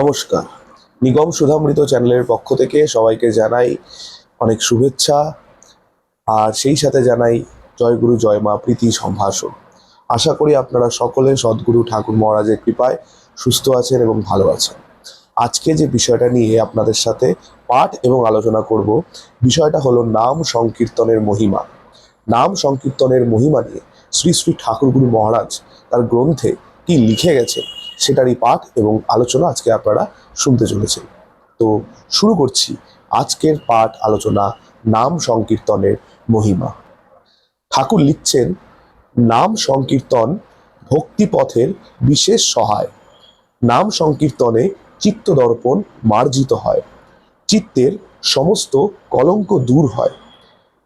নমস্কার। নিগম সুধামৃত চ্যানেলের পক্ষ থেকে সবাইকে জানাই অনেক শুভেচ্ছা, আর সেই সাথে জানাই জয়গুরু জয় মা, প্রীতি, সম্ভাষণ। আশা করি আপনারা সকলে সদ্গুরু ঠাকুর মহারাজের কৃপায় সুস্থ আছেন এবং ভালো আছেন। আজকে যে বিষয়টা নিয়ে আপনাদের সাথে পাঠ এবং আলোচনা করব, বিষয়টা হলো নাম সংকীর্তনের মহিমা। নাম সংকীর্তনের মহিমা নিয়ে শ্রী শ্রী ঠাকুরগুরু মহারাজ তার গ্রন্থে কি লিখে গেছে সেটারই পাঠ এবং আলোচনা আজকে আপনারা শুনতে চলেছেন। তো শুরু করছি আজকের পাঠ আলোচনা নাম সংকীর্তনের মহিমা। ঠাকুর লিখছেন, নাম সংকীর্তন ভক্তিপথের বিশেষ সহায়। নাম সংকীর্তনে চিত্ত দর্পণ মার্জিত হয়। চিত্তের সমস্ত কলঙ্ক দূর হয়।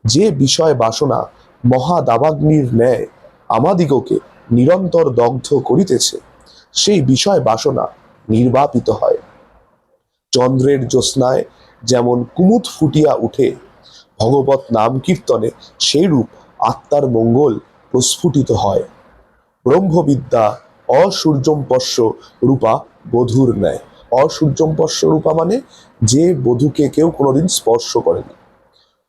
যে বিষয় বাসনা মহাদাবাগ্নির ন্যায় আমাদিগকে নিরন্তর দগ্ধ করিতেছে। সেই বিষয় বাসনা নির্বাপিত হয়। চন্দ্রের জ্যোৎস্নায় যেমন কুমুদ ফুটিয়া উঠে ভগবত নাম কীর্তনে সেইরূপ আত্মার মঙ্গল প্রস্ফুটিত হয়। ব্রহ্মবিদ্যা অসূর্যম্পস্য রূপা বধূর ন্যায়। অসূর্যম্পস্য রূপা মানে যে বধূকে কেউ কোনোদিন স্পর্শ করেনি।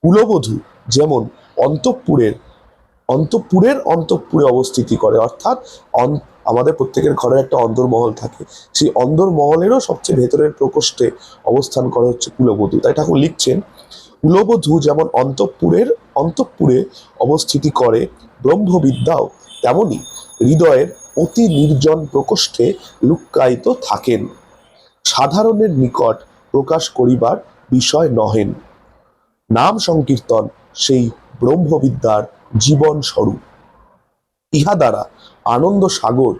কুলবধূ যেমন অন্তঃপুরের অন্তঃপুরের অন্তঃপুরে অবস্থিতি করে, অর্থাৎ আমাদের প্রত্যেকের ঘরে একটা অন্দরমহল থাকে। সেই অন্দরমহলেরও সবচেয়ে ভেতরের প্রকোষ্ঠে অবস্থান করে হচ্ছে কুলবধূ। তাই ঠাকুর লিখছেন, কুলবধূ যেমন অন্তঃপুরের অন্তঃপুরে অবস্থিতি করে, ব্রহ্মবিদ্যাও তেমনি হৃদয়ের অতি নির্জন প্রকোষ্ঠে লুক্কায়িত থাকেন। সাধারণের নিকট প্রকাশ করিবার বিষয় নহেন। নাম সংকীর্তন সেই ব্রহ্মবিদ্যার জীবন স্বরূপ ইহা দ্বারা আনন্দ সাগর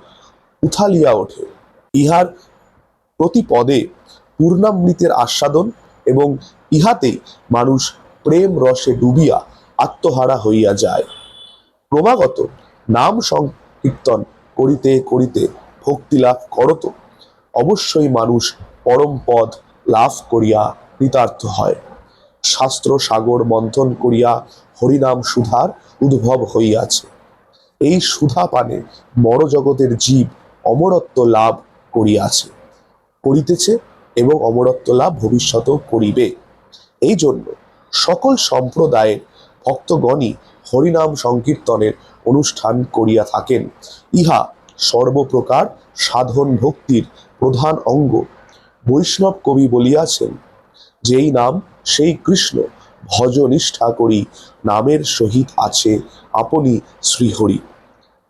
উথালিয়া ওঠে। ইহার প্রতি পদে পূর্ণামৃতের আস্বাদন এবং ইহাতেই মানুষ প্রেম রসে ডুবিয়া আত্মহারা হইয়া যায়। ক্রমাগত নাম সংকীর্তন করিতে করিতে ভক্তি লাভ করত অবশ্যই মানুষ পরম পদ লাভ করিয়া কৃতার্থ হয়। শাস্ত্র সাগর মন্থন করিয়া হরিনাম সুধার উদ্ভব হইয়াছে। এই সুধা পানে মরজগতের জীব অমরত্ব লাভ করিয়াছে, করিতেছে এবং অমরত্ব লাভ ভবিষ্যতেও করিবে। এই জন্য সকল সম্প্রদায়ের ভক্তগণই হরিনাম সংকীর্তনের অনুষ্ঠান করিয়া থাকেন। ইহা সর্বপ্রকার সাধন ভক্তির প্রধান অঙ্গ। বৈষ্ণব কবি বলিয়াছেন, যেই নাম সেই কৃষ্ণ ভজ নিষ্ঠা করি, নামের সহিত আছে আপনি শ্রীহরি।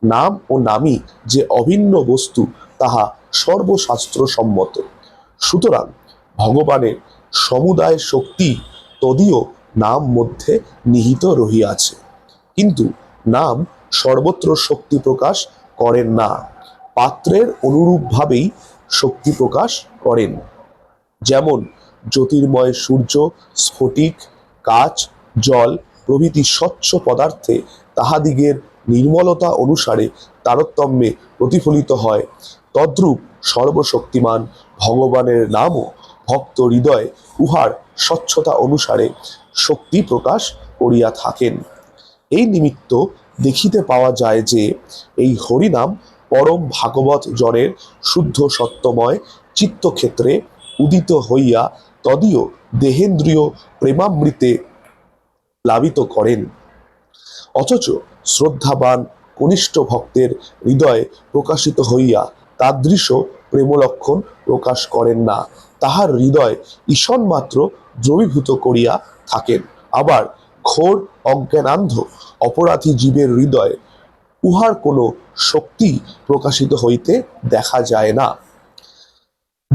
নাম ও নামই যে অভিন্ন বস্তু, তাহা সর্বশাস্ত্র সম্মত সুতরাং ভগবানের সমুদায় শক্তি তদীয় নাম মধ্যে নিহিত রহিয়াছে। কিন্তু নাম সর্বত্র শক্তি প্রকাশ করেন না, পাত্রের অনুরূপভাবেই শক্তি প্রকাশ করেন। যেমন জ্যোতির্ময় সূর্য স্ফটিক কাচ জল, প্রভৃতি স্বচ্ছ পদার্থে তাহাদিগের নির্মলতা অনুসারে তারতম্যে প্রতিফলিত হয়। তদ্রূপ সর্বশক্তিমান ভগবানের নামও ভক্ত হৃদয়ে উহার স্বচ্ছতা অনুসারে শক্তি প্রকাশ করিয়া থাকেন। এই নিমিত্ত দেখিতে পাওয়া যায় যে, এই হরিনাম পরম ভাগবত জনের শুদ্ধ সত্যময় চিত্তক্ষেত্রে উদিত হইয়া তদীয় দেহেন্দ্রীয় প্রেমামৃতে প্লাবিত করেন। অথচ শ্রদ্ধাবান কনিষ্ঠ ভক্তের হৃদয়ে প্রকাশিত হইয়া তাদৃশ প্রেমলক্ষণ প্রকাশ করেন না, তাহার হৃদয় ঈশন মাত্র দ্রবীভূত করিয়া থাকেন। আবার ঘোর অজ্ঞানান্ধ অপরাধী জীবের হৃদয়ে উহার কোনো শক্তি প্রকাশিত হইতে দেখা যায় না।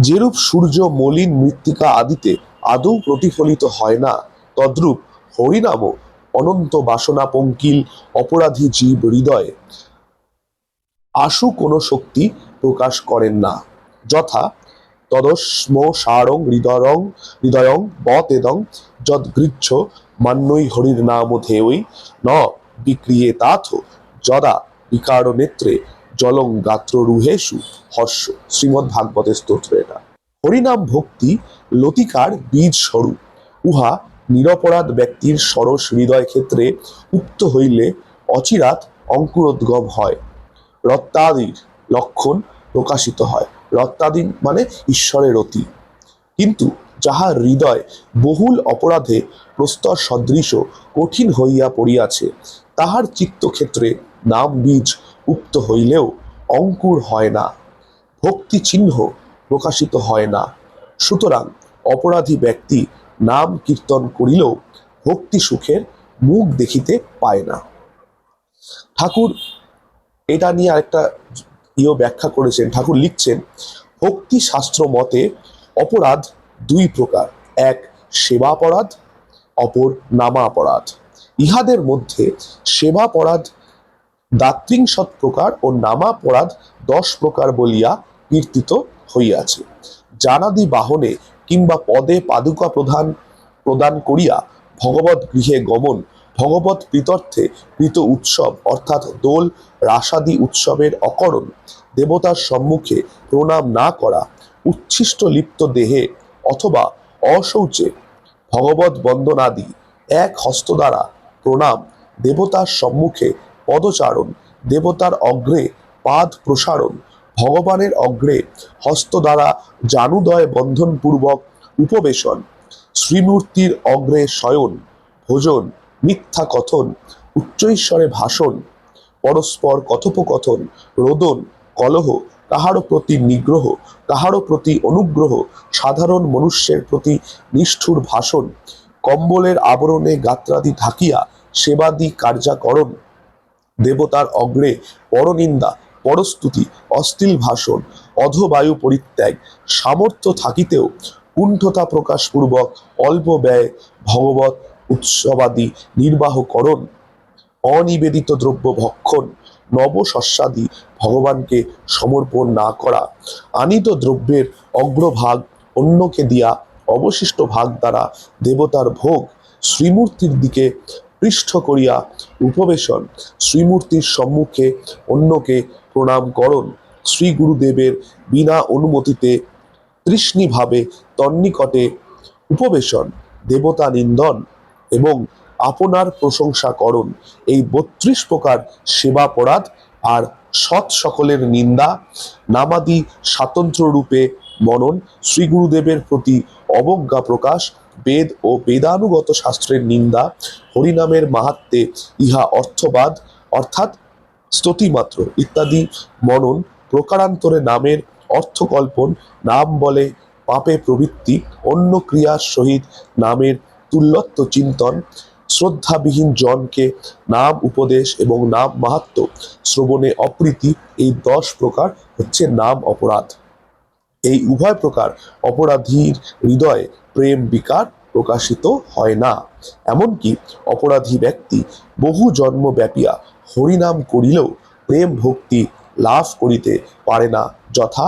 যেরূপ সূর্য মলিন মৃত্তিকা আদিতে আদৌ প্রতিফলিত হয় না, তদ্রূপ হরিনামও অনন্ত বাসনা পঙ্কিল অপরাধী জীব হৃদয়ে। আশু কোনো শক্তি প্রকাশ করেন না। যথা তদস্ম সারং হৃদয়ং হৃদয়ং বতেদং যদ্গৃচ্ছ মান্যই হরির নাম ধেয়ই ন বিক্রিয়ে তাথ যদা বিকার নেত্রে জলং গাত্র রুহেশু হর্ষ। শ্রীমৎ ভাগবতের স্তোত্র এটা। হরিনাম ভক্তি লতিকার বীজ স্বরূপ। উহা নিরপরাধ ব্যক্তির সরস হৃদয় ক্ষেত্রে উক্ত হইলে অচিরাত অঙ্কুরোদ্গম হয়। রত্তাদির লক্ষণ প্রকাশিত হয়। রত্তাদিন মানে ঈশ্বরের অতি। কিন্তু যাহার হৃদয় বহুল অপরাধে প্রস্তর সদৃশ কঠিন হইয়া পড়িয়াছে, তাহার চিত্তক্ষেত্রে নাম বীজ উক্ত হইলেও অঙ্কুর হয় না ভক্তি চিহ্ন প্রকাশিত হয় না। সুতরাং অপরাধী ব্যক্তি নাম কীর্তন করিলেও ভক্তি সুখের মুখ দেখিতে পায় না। ঠাকুর, এটা নিয়ে আরেকটা ইয়ে ব্যাখ্যা করেছেন। ঠাকুর লিখছেন, ভক্তি শাস্ত্র মতে অপরাধ দুই প্রকার। এক, সেবাপরাধ, অপর নামাপরাধ। ইহাদের মধ্যে সেবাপরাধ দাত্রিংশত প্রকার ও নামাপরাধ দশ প্রকার বলিয়া কীর্তিত হইয়াছে। জানাদি বাহনে কিংবা পদে পাদুকা প্রধান, প্রদান করিয়া ভগবত গৃহে গমন ভগবত প্রীতর্থে কৃত উৎসব অর্থাৎ দোল, রাসাদি উৎসবের অকরণ, দেবতার সম্মুখে প্রণাম না করা, উচ্ছিষ্ট লিপ্ত দেহে অথবা অশৌচে ভগবত বন্দনাদি এক হস্ত দ্বারা প্রণাম দেবতার সম্মুখে পদচারণ, দেবতার অগ্রে পাদ প্রসারণ, ভগবানের অগ্রে হস্ত দ্বারা জানুদয় বন্ধনপূর্বক উপবেশন, শ্রীমূর্তির অগ্রে শয়ন, ভোজন, মিথ্যা কথন, উচ্চৈশ্বরে ভাষণ, পরস্পর কথোপকথন, রোদন, কলহ কাহারও প্রতি নিগ্রহ কাহারও প্রতি অনুগ্রহ, সাধারণ মনুষ্যের প্রতি নিষ্ঠুর ভাষণ, কম্বলের আবরণে গাত্রাদি ঢাকিয়া সেবাদি কার্যাকরণ দেবতার অগ্রে পরনিন্দা, পরস্তুতি অশ্লীল ভাষণ, অধবায়ু পরিত্যাগ, সামর্থ্য থাকিতেও কুণ্ঠতা প্রকাশপূর্বক অল্প ব্যয় ভগবত উৎসবাদি নির্বাহকরণ, অনিবেদিত দ্রব্য ভক্ষণ নবশস্যাদি ভগবানকে সমর্পণ না করা, আনিত দ্রব্যের অগ্রভাগ অন্যকে দিয়া অবশিষ্ট ভাগ দ্বারা দেবতার ভোগ শ্রীমূর্তির দিকে পৃষ্ঠ করিয়া উপবেশন। শ্রীমূর্তির সম্মুখে অন্যকে প্রণাম করণ শ্রী গুরুদেবের বিনা অনুমতিতে তৃষ্ণীভাবে তন্নিকটে উপবেশন, দেবতা নিন্দন এবং আপনার প্রশংসা করণ এই বত্রিশ প্রকার সেবাপরাধ আর সৎ সকলের নিন্দা, নামাদি স্বাতন্ত্র রূপে মনন শ্রী গুরুদেবের প্রতি অবজ্ঞা প্রকাশ, বেদ ও বেদানুগত শাস্ত্রের নিন্দা, হরিনামের মাহাত্মে ইহা অর্থবাদ, অর্থাৎ স্তুতিমাত্র ইত্যাদি। মনন প্রকারান্তরে নামের অর্থকল্পন, নাম বলে পাপে প্রবৃত্তি, অন্য ক্রিয়ার সহিত নামের তুল্যত্ব চিন্তন, শ্রদ্ধাবিহীন জনকে নাম উপদেশ এবং নাম মাহাত্ম, শ্রবণে অপ্রীতি, এই দশ প্রকার হচ্ছে নাম অপরাধ। এই উভয় প্রকার অপরাধীর হৃদয়ে প্রেম বিকার প্রকাশিত হয় না। এমনকি অপরাধী ব্যক্তি বহু জন্ম ব্যাপিয়া হরিনাম করিলেও প্রেম ভক্তি লাভ করিতে পারে না যথা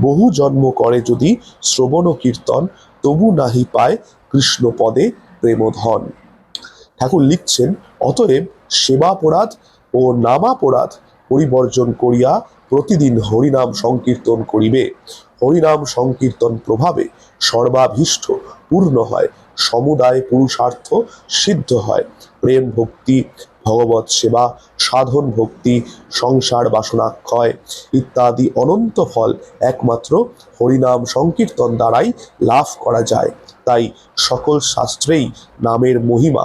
বহু জন্ম করে যদি শ্রবণ কীর্তন তবু নাহি পায় কৃষ্ণ পদে প্রেমধন। ঠাকুর লিখছেন, অতএব সেবাপরাধ ও নামাপরাধ পরিবর্জন করিয়া প্রতিদিন হরিনাম সংকীর্তন করিবে। হরিনাম সংকীর্তন প্রভাবে সর্বাভীষ্ট পূর্ণ হয়, সমুদায় পুরুষার্থ সিদ্ধ হয়। প্রেম ভক্তি ভগবত সেবা, সাধন ভক্তি, সংসার বাসনাক্ষয় ইত্যাদি অনন্ত ফল একমাত্র হরিনাম সংকীর্তন দ্বারাই লাভ করা যায়। তাই সকল শাস্ত্রেই নামের মহিমা,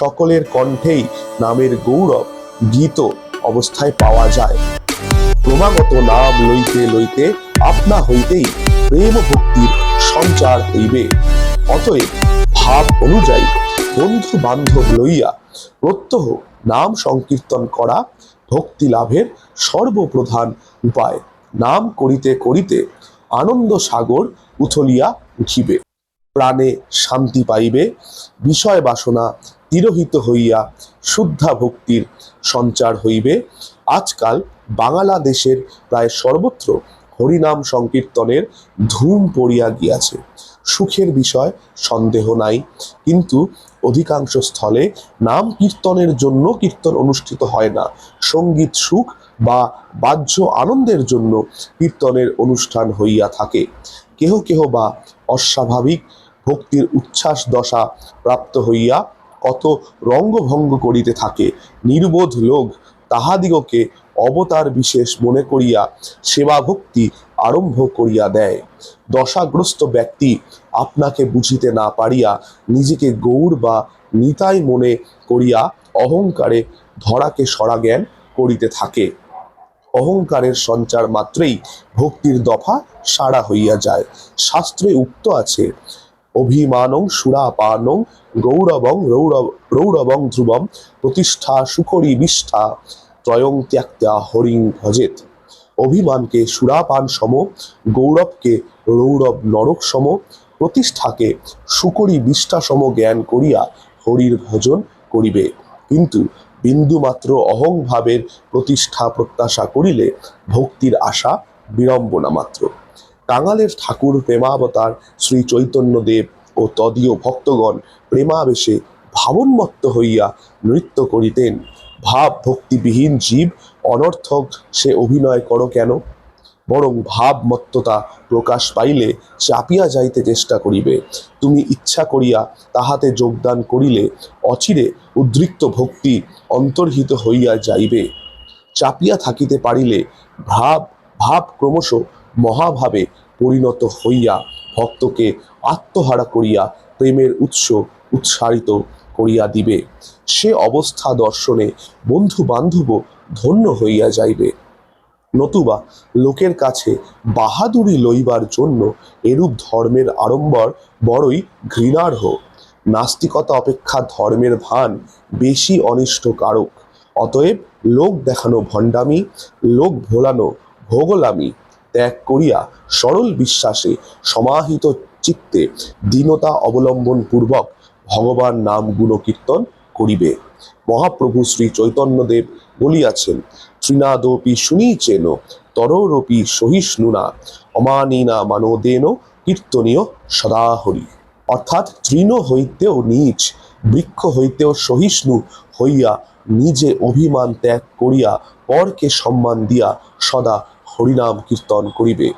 সকলের কণ্ঠেই নামের গৌরব গীত অবস্থায় পাওয়া যায়। ক্রমাগত নাম লইতে লইতে আপনা হইতেই প্রেম ভক্তির সঞ্চার হইবে। অতএব ভাব অনুযায়ী বন্ধু বান্ধব লইয়া প্রত্যহ নাম সংকীর্তন করা ভক্তি লাভের সর্বপ্রধান উপায়। নাম করিতে করিতে আনন্দ সাগর উথলিয়া উঠিবে। প্রাণে শান্তি পাইবে। বিষয় বাসনা তিরোহিত হইয়া শুদ্ধা ভক্তির সঞ্চার হইবে। আজকাল বাংলাদেশের প্রায় সর্বত্র হরিনাম সংকীর্তনের ধুম পড়িয়া গিয়াছে। সুখের বিষয়, সন্দেহ নাই। কিন্তু অধিকাংশ স্থলে নাম কীর্তনের জন্য কীর্তন অনুষ্ঠিত হয় না। সংগীত সুখ বা বাহ্য আনন্দের জন্য কীর্তনের অনুষ্ঠান হইয়া থাকে। কেহ কেহ বা অস্বাভাবিক ভক্তির উচ্ছ্বাস দশা প্রাপ্ত হইয়া কত রঙ্গভঙ্গ করিতে থাকে। নির্বোধ লোক তাহাদিগকে অবতার বিশেষ মনে করিয়া সেবা ভক্তি আরম্ভ করিয়া দেয়। দশাগ্রস্ত ব্যক্তি আপনাকে বুঝিতে না পারিয়া নিজেকে গৌর বা নিতাই মনে করিয়া অহংকারে ধরাকে সরা জ্ঞান করিতে থাকে। অহংকারের সঞ্চার মাত্রেই ভক্তির দফা সারা হইয়া যায়। শাস্ত্রে উক্ত আছে অভিমানং, সুরাপানং, গৌরবং, রৌরব, রৌরবং ধ্রুবম, প্রতিষ্ঠা সুখরি বিষ্ঠা ত্রয়ং ত্যাক্তা হরিং ভজেত। অভিমানকে সুরাপান সম, গৌরবকে রৌরব নরক সম, প্রতিষ্ঠাকে সুকরি বিষ্ঠা সম জ্ঞান করিয়া হরির ভজন করিবে। কিন্তু বিন্দুমাত্র অহংভাবের প্রতিষ্ঠা প্রত্যাশা করিলে ভক্তির আশা বিড়ম্বনা মাত্র কাঙালের ঠাকুর প্রেমাবতার শ্রী চৈতন্যদেব ও তদীয় ভক্তগণ প্রেমাবেশে ভাবন্মত্ত হইয়া নৃত্য করিতেন। ভাব ভক্তিবিহীন জীব অনর্থক সে অভিনয় করো কেন? বরং ভাবমত্ততা প্রকাশ পাইলে চাপিয়া যাইতে চেষ্টা করিবে। তুমি ইচ্ছা করিয়া তাহাতে যোগদান করিলে অচিরে উদ্রিক্ত ভক্তি অন্তর্হিত হইয়া যাইবে। চাপিয়া থাকিতে পারিলে ভাব ভাব ক্রমশ মহাভাবে পরিণত হইয়া ভক্তকে আত্মহারা করিয়া প্রেমের উৎস উৎসারিত করিয়া দিবে। সে অবস্থা দর্শনে বন্ধু বান্ধব ধন্য হইয়া যাইবে। নতুবা লোকের কাছে বাহাদুরি লইবার জন্য এরূপ ধর্মের আড়ম্বর বড়ই ঘৃণার্হ। নাস্তিকতা অপেক্ষা ধর্মের ভান বেশি অনিষ্ট কারক অতএব লোক দেখানো ভণ্ডামি, লোক ভোলানো ভোগলামি ত্যাগ করিয়া সরল বিশ্বাসে সমাহিত চিত্তে দীনতা অবলম্বন পূর্বক ভগবান নাম গুণকীর্তন করিবে। মহাপ্রভু শ্রী চৈতন্যদেব বলিয়াছেন, তৃণাদপি শুনিচেন, তরোরপি সহিষ্ণুনা, অমানিনা মানোদেন, কীর্তনীয় সদাহরি। অর্থাৎ তৃণ হইতেও নীচ, বৃক্ষ হইতেও সহিষ্ণু হইয়া নিজে অভিমান ত্যাগ করিয়া পরকে সম্মান দিয়া সদা হরিনাম কীর্তন করিবে।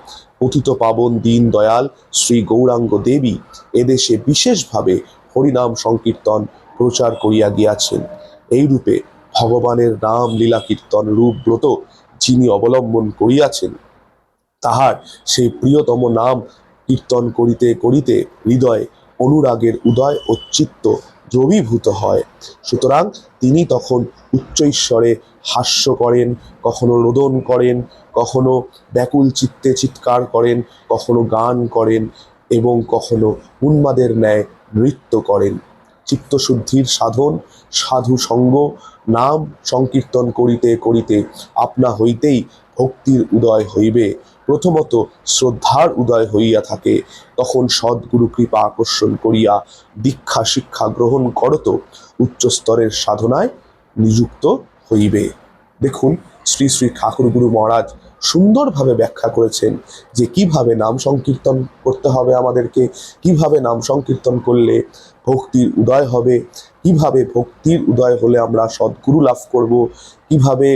পতিত পাবন দীন দয়াল শ্রী গৌরাঙ্গ দেবী এদেশে বিশেষভাবে হরিনাম সংকীর্তন প্রচার করিয়া গিয়াছেন। এই রূপে ভগবানের নাম লীলা কীর্তন রূপ ব্রত যিনি অবলম্বন করিয়াছেন, তাহার সেই প্রিয়তম নাম কীর্তন করিতে করিতে হৃদয়ে অনুরাগের উদয় ও চিত্ত দ্রবীভূত হয়। সুতরাং তিনি তখন উচ্চ ঈশ্বরে হাস্য করেন, কখনো রোদন করেন, কখনো ব্যাকুল চিত্তে চিৎকার করেন, কখনো গান করেন এবং কখনো উন্মাদের ন্যায় নৃত্য করেন। চিত্তশুদ্ধির সাধন, সাধু সঙ্গ, নাম সংকীর্তন করিতে করিতে আপনা হইতেই ভক্তির উদয় হইবে। প্রথমত শ্রদ্ধার উদয় হইয়া থাকে, তখন সদ্গুরু কৃপা আকর্ষণ করিয়া দীক্ষা শিক্ষা গ্রহণ করত উচ্চস্তরের সাধনায় নিযুক্ত হইবে। দেখুন, শ্রী শ্রী ঠাকুর গুরু মহারাজ সুন্দরভাবে ব্যাখ্যা করেছেন যে কীভাবে নাম সংকীর্তন করতে হবে আমাদেরকে, কীভাবে নাম সংকীর্তন করলে ভক্তির উদয় হবে, কীভাবে ভক্তির উদয় হলে আমরা সদ্গুরু লাভ করব, কীভাবে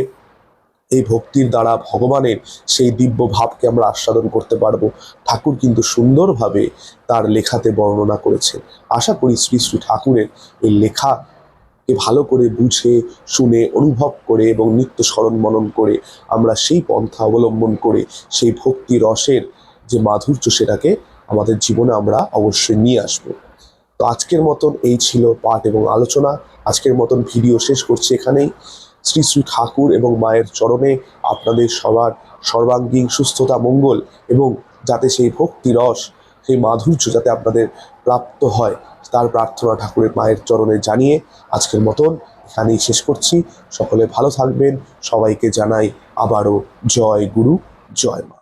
এই ভক্তির দ্বারা ভগবানের সেই দিব্য ভাবকে আমরা আস্বাদন করতে পারব। ঠাকুর কিন্তু সুন্দরভাবে তার লেখাতে বর্ণনা করেছেন। আশা করি শ্রী শ্রী ঠাকুরের এই লেখাকে ভালো করে বুঝে, শুনে, অনুভব করে এবং নিত্য স্মরণ মনন করে আমরা সেই পন্থা অবলম্বন করে সেই ভক্তি রসের যে মাধুর্য সেটাকে আমাদের জীবনে আমরা অবশ্যই নিয়ে আসব। তো আজকের মতন এই ছিল পাঠ এবং আলোচনা। আজকের মতন ভিডিও শেষ করছি এখানেই। শ্রী শ্রী ঠাকুর এবং মায়ের চরণে আপনাদের সবার সর্বাঙ্গীন সুস্থতা, মঙ্গল এবং যাতে সেই ভক্তি রস, সেই মাধুর্য যাতে আপনাদের প্রাপ্ত হয়, তার প্রার্থনা ঠাকুরের মায়ের চরণে জানিয়ে আজকের মতন এখানেই শেষ করছি। সকলে ভালো থাকবেন। সবাইকে জানাই আবারও জয় গুরু, জয় মা।